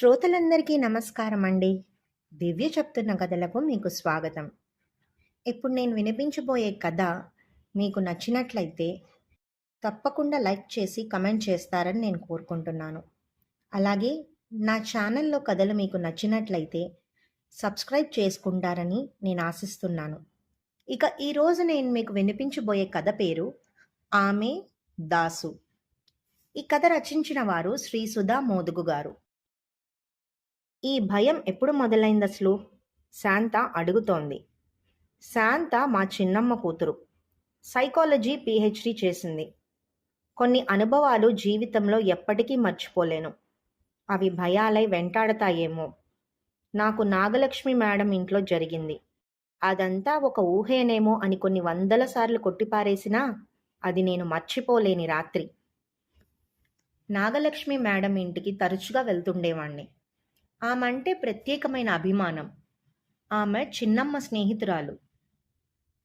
శ్రోతలందరికీ నమస్కారం అండి దివ్య చెప్తున్న కథలకు మీకు స్వాగతం. ఇప్పుడు నేను వినిపించబోయే కథ మీకు నచ్చినట్లయితే తప్పకుండా లైక్ చేసి కమెంట్ చేస్తారని నేను కోరుకుంటున్నాను. అలాగే నా ఛానల్లో కథలు మీకు నచ్చినట్లయితే సబ్స్క్రైబ్ చేసుకుంటారని నేను ఆశిస్తున్నాను. ఇక ఈరోజు నేను మీకు వినిపించబోయే కథ పేరు ఆమె దాసు. ఈ కథ రచించిన వారు శ్రీ సుధా మోదుగు గారు. ఈ భయం ఎప్పుడు మొదలైంది అసలు? శాంత అడుగుతోంది. శాంత మా చిన్నమ్మ కూతురు. సైకాలజీ పిహెచ్డి చేసింది. కొన్ని అనుభవాలు జీవితంలో ఎప్పటికీ మర్చిపోలేను. అవి భయాలై వెంటాడతాయేమో. నాకు నాగలక్ష్మి మేడం ఇంట్లో జరిగింది. అదంతా ఒక ఊహేనేమో అని కొన్ని వందల సార్లు కొట్టిపారేసినా అది నేను మర్చిపోలేని రాత్రి. నాగలక్ష్మి మేడం ఇంటికి తరచుగా వెళ్తుండేవాణ్ణి. ఆమె అంటే ప్రత్యేకమైన అభిమానం. ఆమె చిన్నమ్మ స్నేహితురాలు.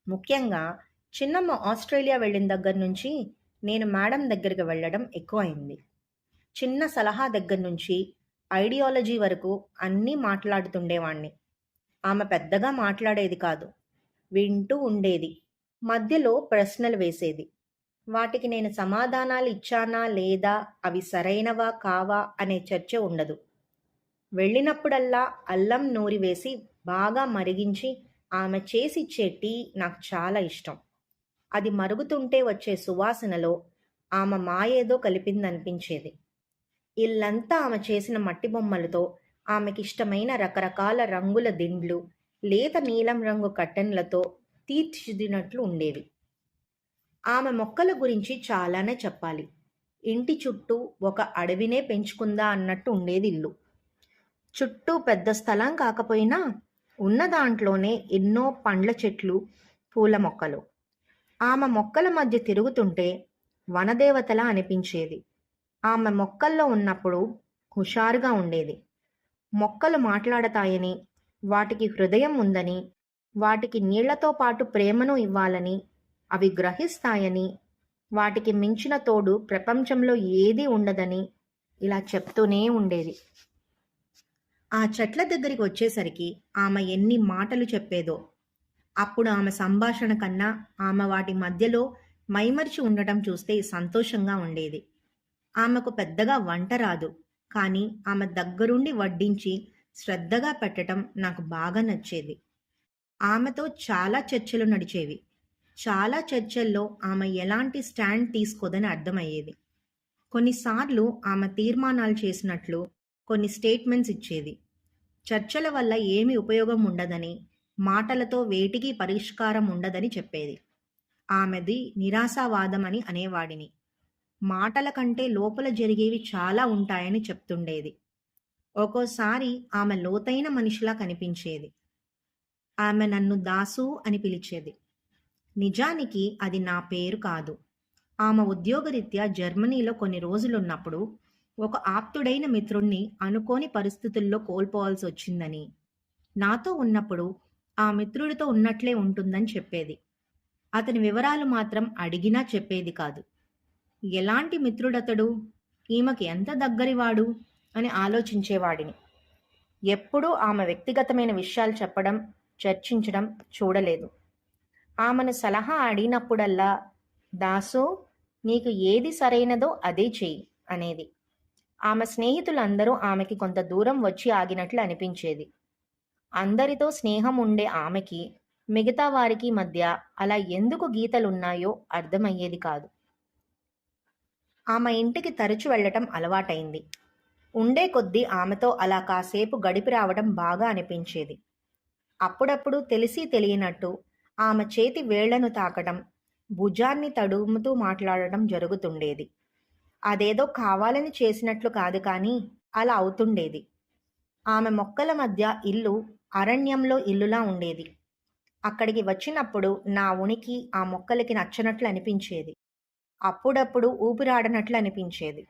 ముఖ్యంగా చిన్నమ్మ ఆస్ట్రేలియా వెళ్ళిన దగ్గర నుంచి నేను మేడం దగ్గరికి వెళ్ళడం ఎక్కువైంది. చిన్న సలహా దగ్గర నుంచి ఐడియాలజీ వరకు అన్నీ మాట్లాడుతుండేవాణ్ణి. ఆమె పెద్దగా మాట్లాడేది కాదు వింటూ ఉండేది మధ్యలో ప్రశ్నలు వేసేది. వాటికి నేను సమాధానాలు ఇచ్చానా లేదా అవి సరైనవా కావా అనే చర్చ ఉండదు. వెళ్ళినప్పుడల్లా అల్లం నూరి వేసి బాగా మరిగించి ఆమె చేసిచ్చే టీ నాకు చాలా ఇష్టం. అది మరుగుతుంటే వచ్చే సువాసనలో ఆమె మాయేదో కలిపిందనిపించేది. ఇల్లంతా ఆమె చేసిన మట్టి బొమ్మలతో ఆమెకిష్టమైన రకరకాల రంగుల దిండ్లు లేత నీలం రంగు కట్టెన్లతో తీర్చిదినట్లు ఉండేవి. ఆమె మొక్కల గురించి చాలానే చెప్పాలి. ఇంటి చుట్టూ ఒక అడవినే పెంచుకుందా అన్నట్టు ఉండేది ఇల్లు. చుట్టూ పెద్ద స్థలం కాకపోయినా ఉన్న దాంట్లోనే ఎన్నో పండ్ల చెట్లు పూల మొక్కలు. ఆమె మొక్కల మధ్య తిరుగుతుంటే వనదేవతలా అనిపించేది. ఆమె మొక్కల్లో ఉన్నప్పుడు హుషారుగా ఉండేది. మొక్కలు మాట్లాడతాయని వాటికి హృదయం ఉందని వాటికి నీళ్ళతో పాటు ప్రేమను ఇవ్వాలని అవి గ్రహిస్తాయని వాటికి మించిన తోడు ప్రపంచంలో ఏదీ ఉండదని ఇలా చెప్తూనే ఉండేది. ఆ చెట్ల దగ్గరికి వచ్చేసరికి ఆమె ఎన్ని మాటలు చెప్పేదో. అప్పుడు ఆమె సంభాషణ కన్నా ఆమె వాటి మధ్యలో మైమరిచి ఉండటం చూస్తే సంతోషంగా ఉండేది. ఆమెకు పెద్దగా వంట రాదు కానీ ఆమె దగ్గరుండి వడ్డించి శ్రద్ధగా పెట్టడం నాకు బాగా నచ్చేది. ఆమెతో చాలా చర్చలు నడిచేవి. చాలా చర్చల్లో ఆమె ఎలాంటి స్టాండ్ తీసుకోదని అర్థమయ్యేది. కొన్నిసార్లు ఆమె తీర్మానాలు చేసినట్లు కొన్ని స్టేట్మెంట్స్ ఇచ్చేది. చర్చల వల్ల ఏమి ఉపయోగం ఉండదని మాటలతో వేటికి పరిష్కారం ఉండదని చెప్పేది. ఆమెది నిరాశావాదం అని అనేవాడిని. మాటల కంటే లోపల జరిగేవి చాలా ఉంటాయని చెప్తుండేది. ఒక్కోసారి ఆమె లోతైన మనిషిలా కనిపించేది. ఆమె నన్ను దాసు అని పిలిచేది. నిజానికి అది నా పేరు కాదు. ఆమె ఉద్యోగరీత్యా జర్మనీలో కొన్ని రోజులున్నప్పుడు ఒక ఆప్తుడైన మిత్రుణ్ణి అనుకోని పరిస్థితుల్లో కోల్పోవాల్సి వచ్చిందని నాతో ఉన్నప్పుడు ఆ మిత్రుడితో ఉన్నట్లే ఉంటుందని చెప్పేది. అతని వివరాలు మాత్రం అడిగినా చెప్పేది కాదు. ఎలాంటి మిత్రుడతడు? ఈమెకి ఎంత దగ్గరివాడు? అని ఆలోచించేవాడిని. ఎప్పుడూ ఆమె వ్యక్తిగతమైన విషయాలు చెప్పడం చర్చించడం చూడలేదు. ఆమెను సలహా అడిగినప్పుడల్లా దాసు నీకు ఏది సరైనదో అదే చెయ్యి అనేది. ఆమె స్నేహితులందరూ ఆమెకి కొంత దూరం వచ్చి ఆగినట్లు అనిపించేది. అందరితో స్నేహం ఉండే ఆమెకి మిగతా వారికి మధ్య అలా ఎందుకు గీతలున్నాయో అర్థమయ్యేది కాదు. ఆమె ఇంటికి తరచు వెళ్ళటం అలవాటైంది. ఉండే కొద్దీ ఆమెతో అలా కాసేపు గడిపి రావడం బాగా అనిపించేది. అప్పుడప్పుడు తెలిసి తెలియనట్టు ఆమె చేతి వేళ్ళను తాకడం భుజాన్ని తడుముతూ మాట్లాడడం జరుగుతుండేది. అదేదో కావాలని చేసినట్లు కాదు కానీ అలా అవుతుండేది. ఆమె మొక్కల మధ్య ఇల్లు అరణ్యంలో ఇల్లులా ఉండేది. అక్కడికి వచ్చినప్పుడు నా ఉనికి ఆ మొక్కలకి నచ్చనట్లు అనిపించేది. అప్పుడప్పుడు ఊపిరాడనట్లు అనిపించేది.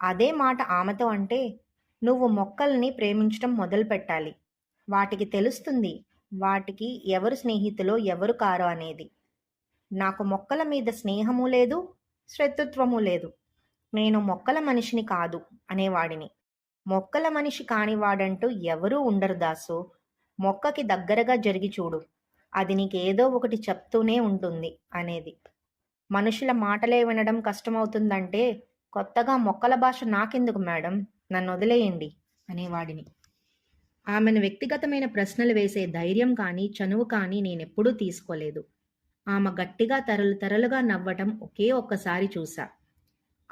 అదే మాట ఆమెతో అంటే నువ్వు మొక్కల్ని ప్రేమించడం మొదలు పెట్టాలి వాటికి తెలుస్తుంది వాటికి ఎవరు స్నేహితులో ఎవరు కారో అనేది. నాకు మొక్కల మీద స్నేహము లేదు శ్రతృత్వము లేదు. నేను మొక్కల మనిషిని కాదు అనేవాడిని. మొక్కల మనిషి కానివాడంటూ ఎవరూ ఉండరు దాసు. మొక్కకి దగ్గరగా జరిగి చూడు. అది నీకేదో ఒకటి చెప్తూనే ఉంటుంది అనేది. మనుషుల మాటలే వినడం కష్టమవుతుందంటే కొత్తగా మొక్కల భాష నాకెందుకు మేడం? నన్ను వదిలేయండి అనేవాడిని. ఆమెను వ్యక్తిగతమైన ప్రశ్నలు వేసే ధైర్యం కానీ చనువు కానీ నేనెప్పుడూ తీసుకోలేదు. ఆమె గట్టిగా తరలు తరలుగా నవ్వటం ఒకే ఒక్కసారి చూశా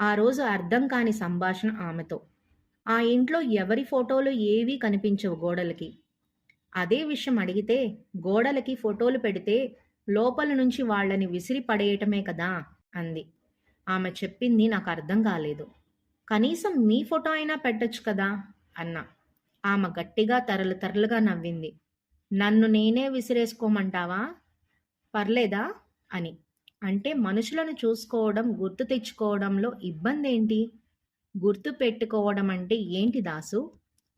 ఆ రోజు అర్థం కాని సంభాషణ ఆమెతో. ఆ ఇంట్లో ఎవరి ఫోటోలు ఏవీ కనిపించవు గోడలకి. అదే విషయం అడిగితే గోడలకి ఫోటోలు పెడితే లోపల నుంచి వాళ్ళని విసిరి పడేయటమే కదా అంది. ఆమె చెప్పింది నాకు అర్థం కాలేదు. కనీసం మీ ఫోటో అయినా పెట్టొచ్చు కదా అన్నా. ఆమె గట్టిగా తరలు తరలుగా నవ్వింది. నన్ను నేనే విసిరేసుకోమంటావా? పర్లేదా? అని. అంటే మనుషులను చూసుకోవడం గుర్తు తెచ్చుకోవడంలో ఇబ్బంది ఏంటి గుర్తు పెట్టుకోవడం అంటే ఏంటి దాసు?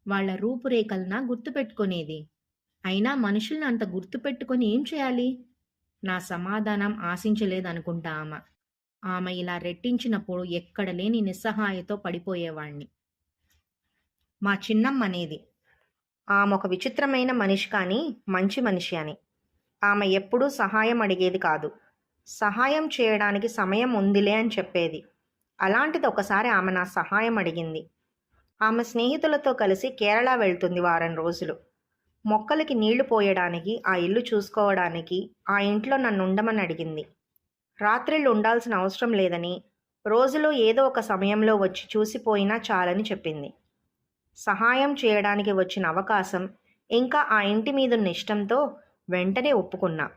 వాళ్ళ రూపురేఖలన గుర్తు పెట్టుకునేది? అయినా మనుషుల్ని అంత గుర్తు పెట్టుకొని ఏం చేయాలి? నా సమాధానం ఆశించలేదనుకుంటా ఆమె. ఆమె ఇలా రెట్టించినప్పుడు ఎక్కడ లేని నిస్సహాయతో పడిపోయేవాణ్ణి. మా చిన్నమ్మ అనేది ఆమె ఒక విచిత్రమైన మనిషి కానీ మంచి మనిషి అని. ఆమె ఎప్పుడూ సహాయం అడిగేది కాదు. సహాయం చేయడానికి సమయం ఉందిలే అని చెప్పేది. అలాంటిది ఒకసారి ఆమె నా సహాయం అడిగింది. ఆమె స్నేహితులతో కలిసి కేరళ వెళ్తుంది వారం రోజులు. మొక్కలకి నీళ్ళు పోయడానికి ఆ ఇల్లు చూసుకోవడానికి ఆ ఇంట్లో నన్ను ఉండమని అడిగింది. రాత్రిళ్ళు ఉండాల్సిన అవసరం లేదని రోజులో ఏదో ఒక సమయంలో వచ్చి చూసిపోయినా చాలని చెప్పింది. సహాయం చేయడానికి వచ్చిన అవకాశం ఇంకా ఆ ఇంటి మీదున్న ఇష్టంతో వెంటనే ఒప్పుకున్నా.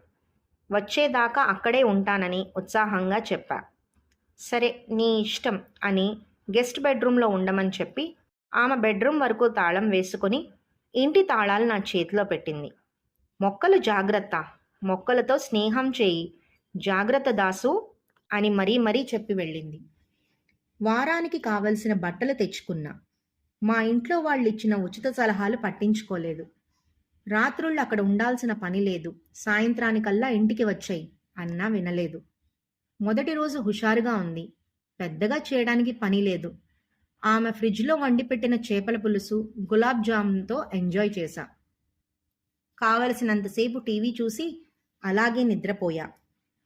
వచ్చేదాకా అక్కడే ఉంటానని ఉత్సాహంగా చెప్పా. సరే నీ ఇష్టం అని గెస్ట్ బెడ్రూమ్లో ఉండమని చెప్పి ఆమె బెడ్రూమ్ వరకు తాళం వేసుకొని ఇంటి తాళాలు నా చేతిలో పెట్టింది. మొక్కలు జాగ్రత్త మొక్కలతో స్నేహం చేయి జాగ్రత్త దాసు అని మరీ మరీ చెప్పి వెళ్ళింది. వారానికి కావలసిన బట్టలు తెచ్చుకున్నా. మా ఇంట్లో వాళ్ళు ఇచ్చిన ఉచిత సలహాలు పట్టించుకోలేదు. రాత్రుళ్ళు అక్కడ ఉండాల్సిన పని లేదు. సాయంత్రానికల్లా ఇంటికి వచ్చాయి అన్నా వినలేదు. మొదటి రోజు హుషారుగా ఉంది. పెద్దగా చేయడానికి పని లేదు. ఆమె ఫ్రిడ్జ్లో వండి పెట్టిన చేపల పులుసు గులాబ్ జామున్తో ఎంజాయ్ చేశా. కావలసినంతసేపు టీవీ చూసి అలాగే నిద్రపోయా.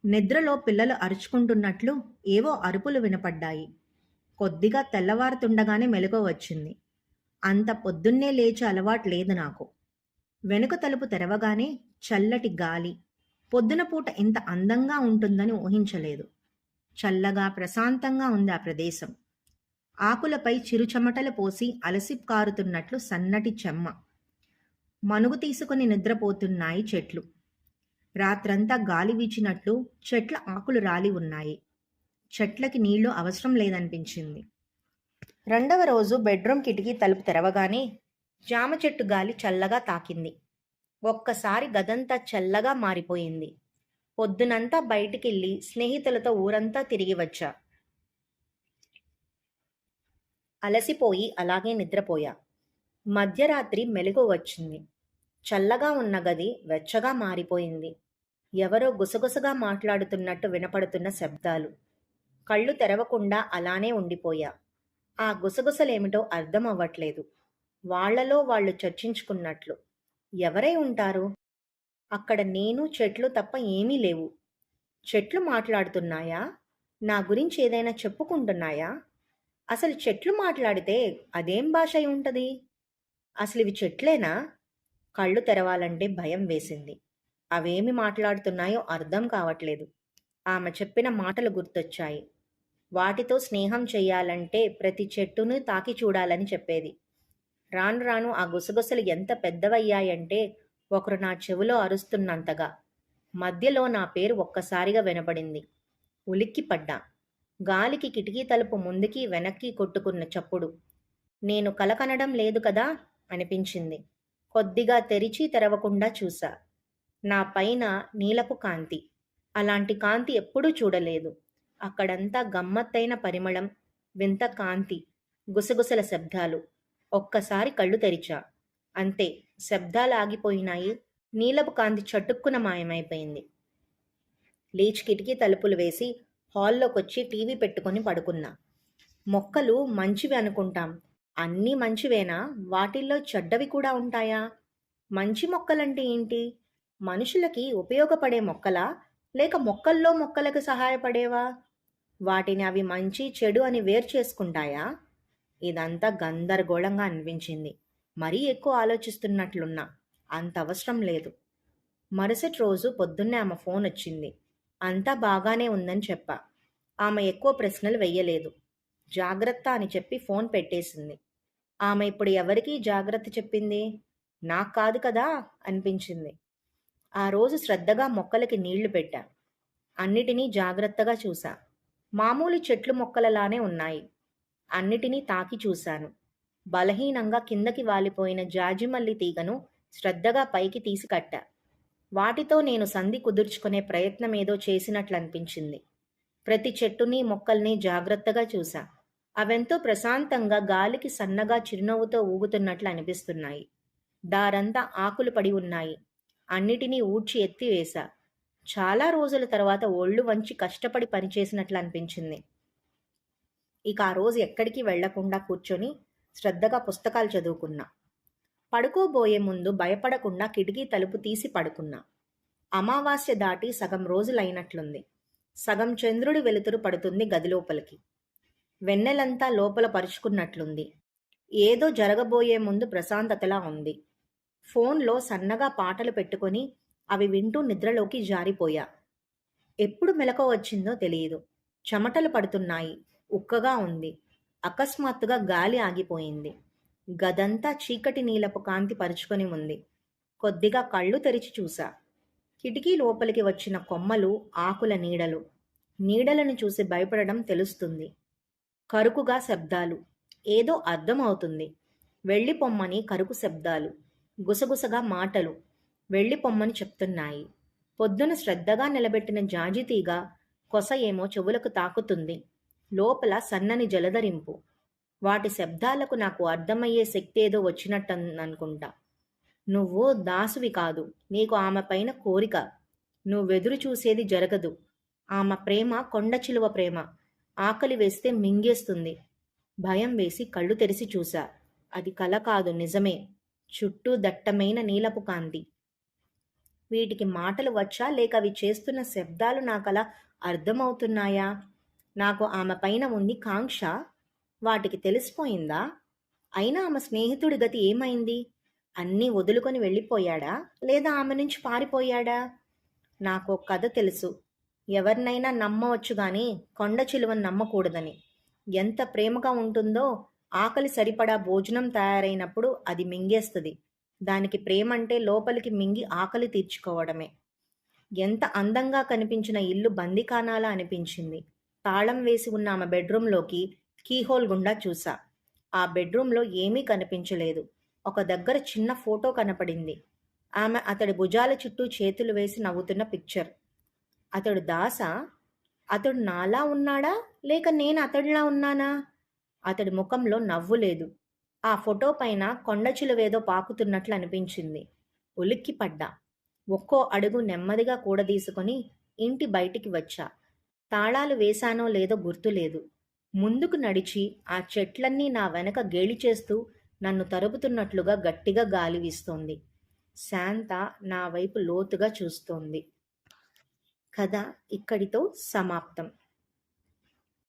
నిద్రలో పిల్లలు అరుచుకుంటున్నట్లు ఏవో అరుపులు వినపడ్డాయి. కొద్దిగా తెల్లవారుతుండగానే మెలకువ వచ్చింది. అంత పొద్దున్నే లేచే అలవాటు లేదు నాకు. వెనుక తలుపు తెరవగానే చల్లటి గాలి. పొద్దున పూట ఇంత అందంగా ఉంటుందని ఊహించలేదు. చల్లగా ప్రశాంతంగా ఉంది ఆ ప్రదేశం. ఆకులపై చిరుచెమటలు పోసి అలసి కారుతున్నట్లు సన్నటి చెమ్మ. మనుగు తీసుకుని నిద్రపోతున్నాయి చెట్లు. రాత్రంతా గాలి వీచినట్లు చెట్ల ఆకులు రాలి ఉన్నాయి. చెట్లకి నీళ్ళు అవసరం లేదనిపించింది. రెండవ రోజు బెడ్రూమ్ కిటికీ తలుపు తెరవగానే జామ చెట్టు గాలి చల్లగా తాకింది. ఒక్కసారి గదంతా చల్లగా మారిపోయింది. పొద్దునంతా బయటికెళ్ళి స్నేహితులతో ఊరంతా తిరిగి వచ్చా. అలసిపోయి అలాగే నిద్రపోయా. మధ్యరాత్రి మెలుగు వచ్చింది. చల్లగా ఉన్న గది వెచ్చగా మారిపోయింది. ఎవరో గుసగుసగా మాట్లాడుతున్నట్టు వినపడుతున్న శబ్దాలు. కళ్ళు తెరవకుండా అలానే ఉండిపోయా. ఆ గుసగుసలేమిటో అర్థం అవ్వట్లేదు వాళ్ళలో వాళ్ళు చర్చించుకున్నట్లు. ఎవరై ఉంటారు? అక్కడ నేను చెట్లు తప్ప ఏమీ లేవు. చెట్లు మాట్లాడుతున్నాయా? నా గురించి ఏదైనా చెప్పుకుంటున్నాయా? అసలు చెట్లు మాట్లాడితే అదేం భాష అయి ఉంటుంది? అసలు ఇవి చెట్లేనా? కళ్ళు తెరవాలంటే భయం వేసింది. అవేమి మాట్లాడుతున్నాయో అర్థం కావట్లేదు. ఆమె చెప్పిన మాటలు గుర్తొచ్చాయి. వాటితో స్నేహం చెయ్యాలంటే ప్రతి చెట్టును తాకి చూడాలని చెప్పేది. రాను రాను ఆ గుసగుసలు ఎంత పెద్దవయ్యాయంటే ఒకరు నా చెవిలో అరుస్తున్నంతగా. మధ్యలో నా పేరు ఒక్కసారిగా వినపడింది ఉలిక్కిపడ్డా గాలికి కిటికీ తలుపు ముందుకి వెనక్కి కొట్టుకున్న చప్పుడు. నేను కలకనడం లేదు కదా? అనిపించింది. కొద్దిగా తెరిచి తెరవకుండా చూసా నా పైన నీలపు కాంతి. అలాంటి కాంతి ఎప్పుడూ చూడలేదు. అక్కడంతా గమ్మత్తైన పరిమళం వింత కాంతి గుసగుసల శబ్దాలు. ఒక్కసారి కళ్ళు తెరిచా. అంతే శబ్దాలు ఆగిపోయినాయి నీలపు కాంతి చటుక్కున మాయమైపోయింది. లేచి కిటికీ తలుపులు వేసి హాల్లోకొచ్చి టీవీ పెట్టుకొని పడుకున్నా. మొక్కలు మంచివి అనుకుంటాం. అన్నీ మంచివేనా? వాటిల్లో చెడ్డవి కూడా ఉంటాయా? మంచి మొక్కలంటే ఏంటి? మనుషులకి ఉపయోగపడే మొక్కలా? లేక మొక్కల్లో మొక్కలకు సహాయపడేవా? వాటిని అవి మంచి చెడు అని వేరు చేసుకుంటాయా? ఇదంతా గందరగోళంగా అనిపించింది. మరీ ఎక్కువ ఆలోచిస్తున్నట్లున్నా. అంత అవసరం లేదు. మరుసటి రోజు పొద్దున్నే ఆమె ఫోన్ వచ్చింది. అంతా బాగానే ఉందని చెప్పా. ఆమె ఎక్కువ ప్రశ్నలు వెయ్యలేదు జాగ్రత్త అని చెప్పి ఫోన్ పెట్టేసింది. ఆమె ఇప్పుడు ఎవరికీ జాగ్రత్త చెప్పింది? నాకు కాదు కదా? అనిపించింది. ఆ రోజు శ్రద్ధగా మొక్కలకి నీళ్ళు పెట్టా. అన్నిటినీ జాగ్రత్తగా చూసా. మామూలు చెట్లు మొక్కలలానే ఉన్నాయి. అన్నిటినీ తాకి చూశాను. బలహీనంగా కిందకి వాలిపోయిన జాజిమల్లి తీగను శ్రద్ధగా పైకి తీసి కట్టా. వాటితో నేను సంధి కుదుర్చుకునే ప్రయత్నం ఏదో చేసినట్లు అనిపించింది ప్రతి చెట్టుని మొక్కల్ని జాగ్రత్తగా చూసా అవెంతో ప్రశాంతంగా గాలికి సన్నగా చిరునవ్వుతో ఊగుతున్నట్లు అనిపిస్తున్నాయి. దారంతా ఆకులు పడి ఉన్నాయి. అన్నిటినీ ఊడ్చి ఎత్తివేశా. చాలా రోజుల తర్వాత ఒళ్ళు వంచి కష్టపడి పనిచేసినట్లు అనిపించింది ఇక ఆ రోజు ఎక్కడికి వెళ్ళకుండా కూర్చొని శ్రద్ధగా పుస్తకాలు చదువుకున్నా. పడుకోబోయే ముందు భయపడకుండా కిటికీ తలుపు తీసి పడుకున్నా. అమావాస్య దాటి సగం రోజులైనట్లుంది. సగం చంద్రుడి వెలుతురు పడుతుంది గదిలోపలికి. వెన్నెలంతా లోపల పరుచుకున్నట్లుంది. ఏదో జరగబోయే ముందు ప్రశాంతతలా ఉంది. ఫోన్లో సన్నగా పాటలు పెట్టుకొని అవి వింటూ నిద్రలోకి జారిపోయా. ఎప్పుడు మెలకు వచ్చిందో తెలియదు. చెమటలు పడుతున్నాయి. ఉక్కగా ఉంది. అకస్మాత్తుగా గాలి ఆగిపోయింది. గదంతా చీకటి నీలపు కాంతి పరుచుకొని ఉంది. కొద్దిగా కళ్ళు తెరిచి చూసా. కిటికీ లోపలికి వచ్చిన కొమ్మలు ఆకుల నీడలు. నీడలను చూసి భయపడడం తెలుస్తుంది. కరుకుగా శబ్దాలు. ఏదో అర్థమవుతుంది. వెళ్ళి పొమ్మని కరుకు శబ్దాలు. గుసగుసగా మాటలు. వెళ్ళి పొమ్మని చెప్తున్నాయి. పొద్దున శ్రద్ధగా నిలబెట్టిన జాజితీగా కొస ఏమో చెవులకు తాకుతుంది. లోపల సన్నని జలధరింపు. వాటి శబ్దాలకు నాకు అర్థమయ్యే శక్తి ఏదో వచ్చినట్టు అనుకుంటా నువ్వు దాసువి కాదు. నీకు ఆమె పైన కోరిక. నువ్వెదురు చూసేది జరగదు. ఆమె ప్రేమ కొండ చిలువ ప్రేమ. ఆకలి వేస్తే మింగేస్తుంది. భయం వేసి కళ్ళు తెరిచి చూశా. అది కల కాదు నిజమే. చుట్టూ దట్టమైన నీలపు కాంతి. వీటికి మాటలు వచ్చా లేక అవి చేస్తున్న శబ్దాలు నాకలా అర్థమవుతున్నాయా? నాకు ఆమె పైన ఉంది కాంక్ష. వాటికి తెలిసిపోయిందా? అయినా ఆమె స్నేహితుడి గతి ఏమైంది? అన్నీ వదులుకొని వెళ్ళిపోయాడా? లేదా ఆమె నుంచి పారిపోయాడా? నాకు ఒక కథ తెలుసు. ఎవరినైనా నమ్మవచ్చు కానీ కొండ చిలువను నమ్మకూడదని. ఎంత ప్రేమగా ఉంటుందో ఆకలి సరిపడా భోజనం తయారైనప్పుడు అది మింగేస్తుంది. దానికి ప్రేమ అంటే లోపలికి మింగి ఆకలి తీర్చుకోవడమే. ఎంత అందంగా కనిపించిన ఇల్లు బందికానాలా అనిపించింది. తాళం వేసి ఉన్న ఆమె బెడ్రూమ్లోకి కీహోల్ గుండా చూసా. ఆ బెడ్రూమ్లో ఏమీ కనిపించలేదు. ఒక దగ్గర చిన్న ఫోటో కనపడింది. ఆమె అతడి భుజాల చుట్టూ చేతులు వేసి నవ్వుతున్న పిక్చర్. అతడు దాస? అతడు నాలా ఉన్నాడా? లేక నేను అతడిలా ఉన్నానా? అతడి ముఖంలో నవ్వు లేదు. ఆ ఫోటో పైన కొండ చిలువేదో పాకుతున్నట్లు అనిపించింది. ఉలిక్కిపడ్డా. ఒక్కో అడుగు నెమ్మదిగా కూడదీసుకొని ఇంటి బయటికి వచ్చా. తాళాలు వేశానో లేదో గుర్తులేదు ముందుకు నడిచి ఆ చెట్లన్నీ నా వెనక గేలి చేస్తూ నన్ను తరుపుతున్నట్లుగా గట్టిగా గాలి వీస్తోంది. శాంత నా వైపు లోతుగా చూస్తోంది. కథ ఇక్కడితో సమాప్తం.